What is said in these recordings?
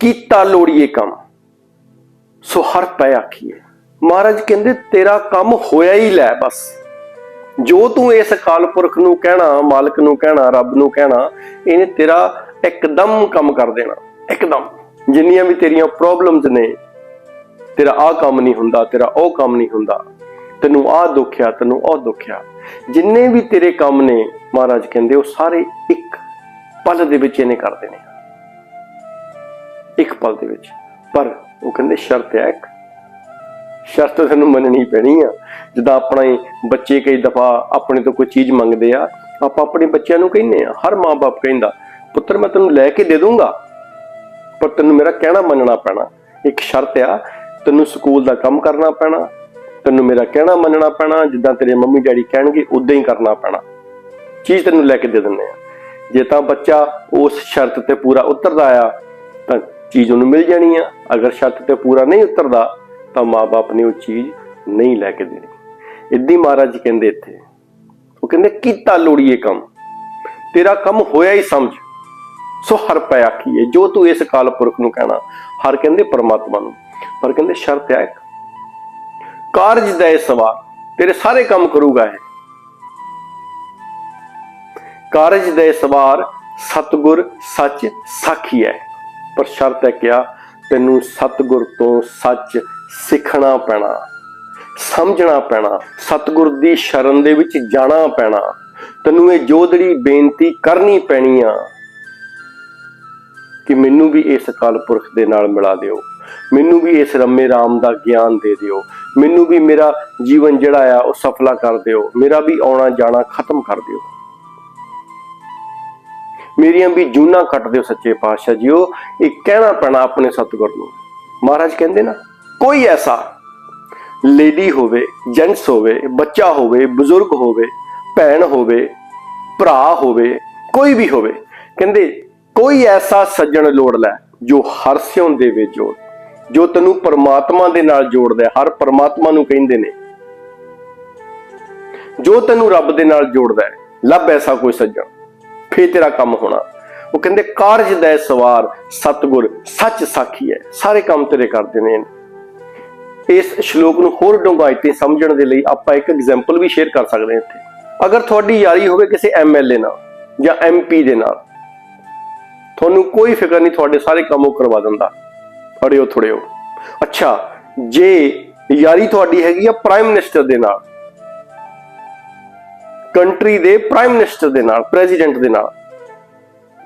ਕੀਤਾ ਲੋੜੀਏ ਕੰਮ। ਸੋ ਹਰ ਪੈ ਆਖੀਏ, ਮਹਾਰਾਜ ਕਹਿੰਦੇ, ਤੇਰਾ ਕੰਮ ਹੋਇਆ ਹੀ ਲੈ ਬਸ। ਜੋ ਤੂੰ ਇਸ ਅਕਾਲ ਪੁਰਖ ਨੂੰ ਕਹਿਣਾ, ਮਾਲਕ ਨੂੰ ਕਹਿਣਾ, ਰੱਬ ਨੂੰ ਕਹਿਣਾ, ਇਹਨੇ ਤੇਰਾ ਇੱਕਦਮ ਕੰਮ ਕਰ ਦੇਣਾ। ਇੱਕਦਮ। ਜਿੰਨੀਆਂ ਵੀ ਤੇਰੀਆਂ ਪ੍ਰੋਬਲਮਸ ਨੇ, ਤੇਰਾ ਆਹ ਕੰਮ ਨਹੀਂ ਹੁੰਦਾ, ਤੇਰਾ ਉਹ ਕੰਮ ਨਹੀਂ ਹੁੰਦਾ। ਤੈਨੂੰ ਆਹ ਦੁੱਖਿਆ, ਤੈਨੂੰ ਉਹ ਦੁੱਖਿਆ। ਜਿੰਨੇ ਵੀ ਤੇਰੇ ਕੰਮ ਨੇ, ਮਹਾਰਾਜ ਕਹਿੰਦੇ, ਉਹ ਸਾਰੇ ਇੱਕ ਪਲ ਦੇ ਵਿੱਚ ਇਹਨੇ ਕਰ ਦੇਣੇ ਇੱਕ ਪਲ ਦੇ ਵਿੱਚ। ਪਰ ਉਹ ਕਹਿੰਦੇ ਸ਼ਰਤ ਹੈ ਇੱਕ। ਸ਼ਰਤ ਤੈਨੂੰ ਮੰਨਣੀ ਪੈਣੀ ਆ। ਜਿੱਦਾਂ ਆਪਣਾ ਬੱਚੇ ਕਈ ਦਫਾ ਆਪਣੇ ਤੋਂ ਕੋਈ ਚੀਜ਼ ਮੰਗਦੇ ਆ, ਆਪਾਂ ਆਪਣੇ ਬੱਚਿਆਂ ਨੂੰ ਕਹਿੰਦੇ ਆ, ਹਰ ਮਾਂ-ਬਾਪ ਕਹਿੰਦਾ, ਪੁੱਤਰ, ਮੈਂ ਤੈਨੂੰ ਲੈ ਕੇ ਦੇ ਦੂੰਗਾ, ਪਰ ਤੈਨੂੰ ਮੇਰਾ ਕਹਿਣਾ ਮੰਨਣਾ ਪੈਣਾ। ਇੱਕ ਸ਼ਰਤ ਆ, ਤੈਨੂੰ ਸਕੂਲ ਦਾ ਕੰਮ ਕਰਨਾ ਪੈਣਾ, ਤੈਨੂੰ ਮੇਰਾ ਕਹਿਣਾ ਮੰਨਣਾ ਪੈਣਾ, ਜਿੱਦਾਂ ਤੇਰੇ ਮੰਮੀ ਡੈਡੀ ਕਹਿਣਗੇ ਉਦਾਂ ਹੀ ਕਰਨਾ ਪੈਣਾ। ਚੀਜ਼ ਤੈਨੂੰ ਲੈ ਕੇ ਦੇ ਦਿੰਦੇ ਆ। ਜੇ ਤਾਂ ਬੱਚਾ ਉਸ ਸ਼ਰਤ ਤੇ ਪੂਰਾ ਉਤਰਦਾ ਆ, ਤਾਂ ਚੀਜ਼ ਉਹਨੂੰ ਮਿਲ ਜਾਣੀ ਆ। ਅਗਰ ਸ਼ਰਤ ਤੇ ਪੂਰਾ ਨਹੀਂ ਉਤਰਦਾ, ਤਾਂ ਮਾਪੇ ਨੇ ਉਹ ਚੀਜ਼ ਨਹੀਂ ਲੈ ਕੇ ਦੇਣੀ। ਇੱਦੀ ਮਹਾਰਾਜ ਕਹਿੰਦੇ ਇੱਥੇ, ਉਹ ਕਹਿੰਦੇ, ਕੀਤਾ ਲੋੜੀਏ ਕੰਮ। ਤੇਰਾ ਕੰਮ ਹੋਇਆ ਹੀ ਸਮਝ। ਸੋ ਹਰ ਪੈ ਆਖੀਏ ਜੋ ਤੂੰ ਇਸ ਕਾਲ ਪੁਰਖ ਨੂੰ ਕਹਿਣਾ, ਹਰ ਕਹਿੰਦੇ ਪਰਮਾਤਮਾ ਨੂੰ। ਪਰ ਕਹਿੰਦੇ ਸ਼ਰਤ ਹੈ ਇੱਕ। ਕਾਰਜ ਦਾ ਇਹ ਸਵਾਰ ਤੇਰੇ ਸਾਰੇ ਕੰਮ ਕਰੂਗਾ ਇਹ। ਕਾਰਜ ਦੇ ਸਵਾਰ ਸਤਗੁਰ ਸੱਚ ਸਾਖੀ ਹੈ। ਪਰ ਸ਼ਰਤ ਹੈ ਕਿਹਾ, ਤੈਨੂੰ ਸਤਗੁਰ ਤੋਂ ਸੱਚ ਸਿੱਖਣਾ ਪੈਣਾ, ਸਮਝਣਾ ਪੈਣਾ, ਸਤਗੁਰ ਦੀ ਸ਼ਰਨ ਦੇ ਵਿੱਚ ਜਾਣਾ ਪੈਣਾ। ਤੈਨੂੰ ਇਹ ਜੋਦੜੀ ਬੇਨਤੀ ਕਰਨੀ ਪੈਣੀ ਆ ਕਿ ਮੈਨੂੰ ਵੀ ਇਸ ਅਕਾਲ ਪੁਰਖ ਦੇ ਨਾਲ ਮਿਲਾ ਦਿਓ। ਮੈਨੂੰ ਵੀ ਇਸ ਰੰਮੇ ਰਾਮ ਦਾ ਗਿਆਨ ਦੇ ਦਿਓ। ਮੈਨੂੰ ਵੀ ਮੇਰਾ ਜੀਵਨ ਜਿਹੜਾ ਆ ਉਹ ਸਫਲਾ ਕਰ ਦਿਓ। ਮੇਰਾ ਵੀ ਆਉਣਾ ਜਾਣਾ ਖਤਮ ਕਰ ਦਿਓ। ਮੇਰੀਆਂ ਵੀ ਜੂਨਾ ਕੱਟ ਦਿਓ ਸੱਚੇ ਪਾਤਸ਼ਾਹ ਜੀਓ। ਇਹ ਕਹਿਣਾ ਪੈਣਾ ਆਪਣੇ ਸਤਿਗੁਰ ਨੂੰ। ਮਹਾਰਾਜ ਕਹਿੰਦੇ ਨਾ, ਕੋਈ ਐਸਾ ਲੇਡੀ ਹੋਵੇ, ਜੈਂਟਸ ਹੋਵੇ, ਬੱਚਾ ਹੋਵੇ, ਬਜ਼ੁਰਗ ਹੋਵੇ, ਭੈਣ ਹੋਵੇ, ਭਰਾ ਹੋਵੇ, ਕੋਈ ਵੀ ਹੋਵੇ, ਕਹਿੰਦੇ ਕੋਈ ਐਸਾ ਸੱਜਣ ਲੋੜ ਲੈ ਜੋ ਹਰ ਸਿਉਂ ਦੇਵੇ ਜੋੜ। ਜੋ ਤੈਨੂੰ ਪਰਮਾਤਮਾ ਦੇ ਨਾਲ ਜੋੜਦਾ ਹੈ, ਹਰ ਪਰਮਾਤਮਾ ਨੂੰ ਕਹਿੰਦੇ ਨੇ। ਜੋ ਤੈਨੂੰ ਰੱਬ ਦੇ ਨਾਲ ਜੋੜਦਾ ਹੈ, ਲੱਭ ਐਸਾ ਕੋਈ ਸੱਜਣ। ਫੇਰ ਤੇਰਾ ਕੰਮ ਹੋਣਾ। ਉਹ ਕਹਿੰਦੇ, ਕਾਰਜ ਦਾ ਸਵਾਰ ਸਤਗੁਰ ਸੱਚ ਸਾਖੀ ਹੈ, ਸਾਰੇ ਕੰਮ ਤੇਰੇ ਕਰਦੇ ਨੇ। ਇਸ ਸ਼ਲੋਕ ਨੂੰ ਹੋਰ ਡੂੰਘਾਈ ਤੇ ਸਮਝਣ ਦੇ ਲਈ ਆਪਾਂ ਇੱਕ ਐਗਜ਼ਾਮਪਲ ਵੀ ਸ਼ੇਅਰ ਕਰ ਸਕਦੇ ਹਾਂ ਇੱਥੇ। ਅਗਰ ਤੁਹਾਡੀ ਯਾਰੀ ਹੋਵੇ ਕਿਸੇ ਐਮਐਲਏ ਨਾਲ ਜਾਂ ਐਮਪੀ ਦੇ ਨਾਲ, ਤੁਹਾਨੂੰ ਕੋਈ ਫਿਕਰ ਨਹੀਂ, ਤੁਹਾਡੇ ਸਾਰੇ ਕੰਮ ਉਹ ਕਰਵਾ ਦਿੰਦਾ। ਅੜਿਓ ਥੋੜਿਓ ਅੱਛਾ, ਜੇ ਯਾਰੀ ਤੁਹਾਡੀ ਹੈਗੀ ਆ ਪ੍ਰਾਈਮ ਮਿਨਿਸਟਰ ਦੇ ਨਾਲ ਕੰਟਰੀ ਦੇ ਪ੍ਰਾਈਮ ਮਿਨਿਸਟਰ ਦੇ ਨਾਲ, ਪ੍ਰੈਜ਼ੀਡੈਂਟ ਦੇ ਨਾਲ।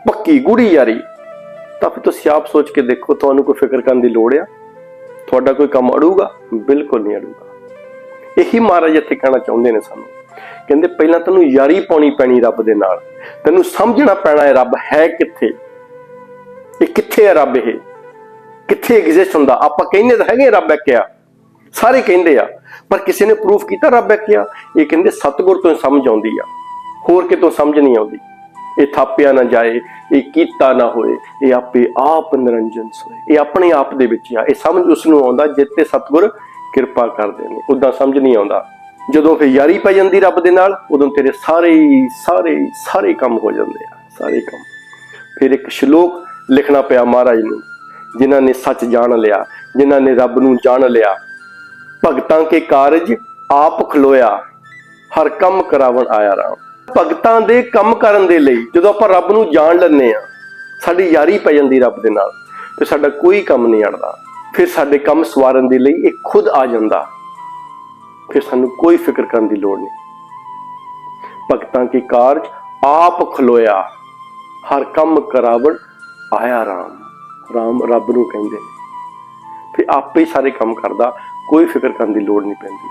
ਪੱਕੀ ਗੂੜੀ ਯਾਰੀ। ਤਾਂ ਫਿਰ ਤੁਸੀਂ ਆਪ ਸੋਚ ਕੇ ਦੇਖੋ, ਤੁਹਾਨੂੰ ਕੋਈ ਫਿਕਰ ਕਰਨ ਦੀ ਲੋੜ ਆ? ਤੁਹਾਡਾ ਕੋਈ ਕੰਮ ਅੜੂਗਾ? ਬਿਲਕੁਲ ਨਹੀਂ ਅੜੂਗਾ। ਇਹੀ ਮਹਾਰਾਜ ਇੱਥੇ ਕਹਿਣਾ ਚਾਹੁੰਦੇ ਨੇ ਸਾਨੂੰ। ਕਹਿੰਦੇ ਪਹਿਲਾਂ ਤੈਨੂੰ ਯਾਰੀ ਪਾਉਣੀ ਪੈਣੀ ਰੱਬ ਦੇ ਨਾਲ। ਤੈਨੂੰ ਸਮਝਣਾ ਪੈਣਾ ਹੈ ਰੱਬ ਹੈ ਕਿੱਥੇ? ਇਹ ਕਿੱਥੇ ਹੈ ਰੱਬ ਇਹ? ਕਿੱਥੇ ਐਗਜ਼ਿਸਟ ਹੁੰਦਾ? ਆਪਾਂ ਕਹਿੰਦੇ ਤਾਂ ਹੈਗੇ ਰੱਬ ਹੈ ਕਿਆ? ਸਾਰੇ ਕਹਿੰਦੇ ਆ, ਪਰ ਕਿਸੇ ਨੇ ਪ੍ਰੂਫ ਕੀਤਾ, ਰੱਬ ਹੈ ਕਿਆ ਇਹ ਕਹਿੰਦੇ ਸਤਿਗੁਰ ਤੋਂ ਸਮਝ ਆਉਂਦੀ ਆ। ਹੋਰ ਕਿਤੋਂ ਸਮਝ ਨਹੀਂ ਆਉਂਦੀ। ਇਹ ਥਾਪਿਆ ਨਾ ਜਾਏ, ਇਹ ਕੀਤਾ ਨਾ ਹੋਏ, ਇਹ ਆਪੇ ਆਪ ਨਿਰੰਜਨ ਸੋਏ। ਇਹ ਆਪਣੇ ਆਪ ਦੇ ਵਿੱਚ ਆ। ਇਹ ਸਮਝ ਉਸ ਨੂੰ ਆਉਂਦਾ ਜਿੱਤੇ ਸਤਿਗੁਰ ਕਿਰਪਾ ਕਰਦੇ ਨੇ। ਉਦਾਂ ਸਮਝ ਨਹੀਂ ਆਉਂਦਾ। ਜਦੋਂ ਫਿਰ ਯਾਰੀ ਪੈ ਜਾਂਦੀ ਰੱਬ ਦੇ ਨਾਲ, ਉਦੋਂ ਤੇਰੇ ਸਾਰੇ ਸਾਰੇ ਸਾਰੇ ਕੰਮ ਹੋ ਜਾਂਦੇ ਆ। ਸਾਰੇ ਕੰਮ। ਫਿਰ ਇੱਕ ਸ਼ਲੋਕ ਲਿਖਣਾ ਪਿਆ ਮਹਾਰਾਜ ਨੂੰ, ਜਿਨ੍ਹਾਂ ਨੇ ਸੱਚ ਜਾਣ ਲਿਆ, ਜਿਨ੍ਹਾਂ ਨੇ ਰੱਬ ਨੂੰ ਜਾਣ ਲਿਆ। ਭਗਤਾਂ ਕੇ ਕਾਰਜ ਆਪ ਖਲੋਇਆ, ਹਰ ਕੰਮ ਕਰਾਵਣ ਆਇਆ ਰਾਮ। ਭਗਤਾਂ ਦੇ ਕੰਮ ਕਰਨ ਦੇ ਲਈ ਜਦੋਂ ਆਪਾਂ ਰੱਬ ਨੂੰ ਜਾਣ ਲੈਂਦੇ ਆ ਸਾਡੀ ਯਾਰੀ ਪੈ ਜਾਂਦੀ ਰੱਬ ਦੇ ਨਾਲ ਤੇ ਸਾਡਾ ਕੋਈ ਕੰਮ ਨਹੀਂ ਅੜਦਾ। ਫਿਰ ਸਾਡੇ ਕੰਮ ਸਵਾਰਨ ਦੇ ਲਈ ਇਹ ਖੁਦ ਆ ਜਾਂਦਾ। ਫਿਰ ਸਾਨੂੰ ਕੋਈ ਫਿਕਰ ਕਰਨ ਦੀ ਲੋੜ ਨਹੀਂ। ਭਗਤਾਂ ਕੇ ਕਾਰਜ ਆਪ ਖਲੋਇਆ, ਹਰ ਕੰਮ ਕਰਾਵਣ ਆਇਆ ਰਾਮ। ਰਾਮ ਰੱਬ ਨੂੰ ਕਹਿੰਦੇ ਨੇ। ਫਿਰ ਆਪੇ ਸਾਰੇ ਕੰਮ ਕਰਦਾ ਕੋਈ ਫਿਕਰ ਕਰਨ ਦੀ ਲੋੜ ਨਹੀਂ ਪੈਂਦੀ।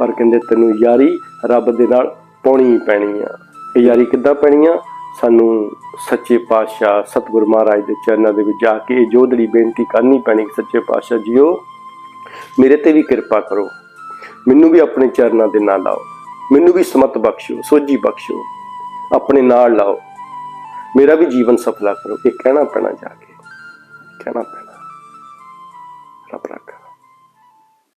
ਪਰ ਕਹਿੰਦੇ ਤੈਨੂੰ ਯਾਰੀ ਰੱਬ ਦੇ ਨਾਲ ਪਾਉਣੀ ਪੈਣੀ ਆ। ਇਹ ਯਾਰੀ ਕਿੱਦਾਂ ਪੈਣੀ ਆ? ਸਾਨੂੰ ਸੱਚੇ ਪਾਤਸ਼ਾਹ ਸਤਿਗੁਰ ਮਹਾਰਾਜ ਦੇ ਚਰਨਾਂ ਦੇ ਵਿੱਚ ਜਾ ਕੇ ਇਹ ਜੋਦੜੀ ਬੇਨਤੀ ਕਰਨੀ ਪੈਣੀ ਕਿ ਸੱਚੇ ਪਾਤਸ਼ਾਹ ਜੀਓ, ਮੇਰੇ ਤੇ ਵੀ ਕਿਰਪਾ ਕਰੋ। ਮੈਨੂੰ ਵੀ ਆਪਣੇ ਚਰਨਾਂ ਦੇ ਨਾਲ ਲਾਓ। ਮੈਨੂੰ ਵੀ ਸਮਤ ਬਖਸ਼ੋ ਸੋਝੀ ਬਖਸ਼ੋ ਆਪਣੇ ਨਾਲ ਲਾਓ। ਮੇਰਾ ਵੀ ਜੀਵਨ ਸਫਲਾ ਕਰੋ। ਇਹ ਕਹਿਣਾ ਪੈਣਾ ਜਾ ਕੇ। ਕਹਿਣਾ ਪੈਣਾ।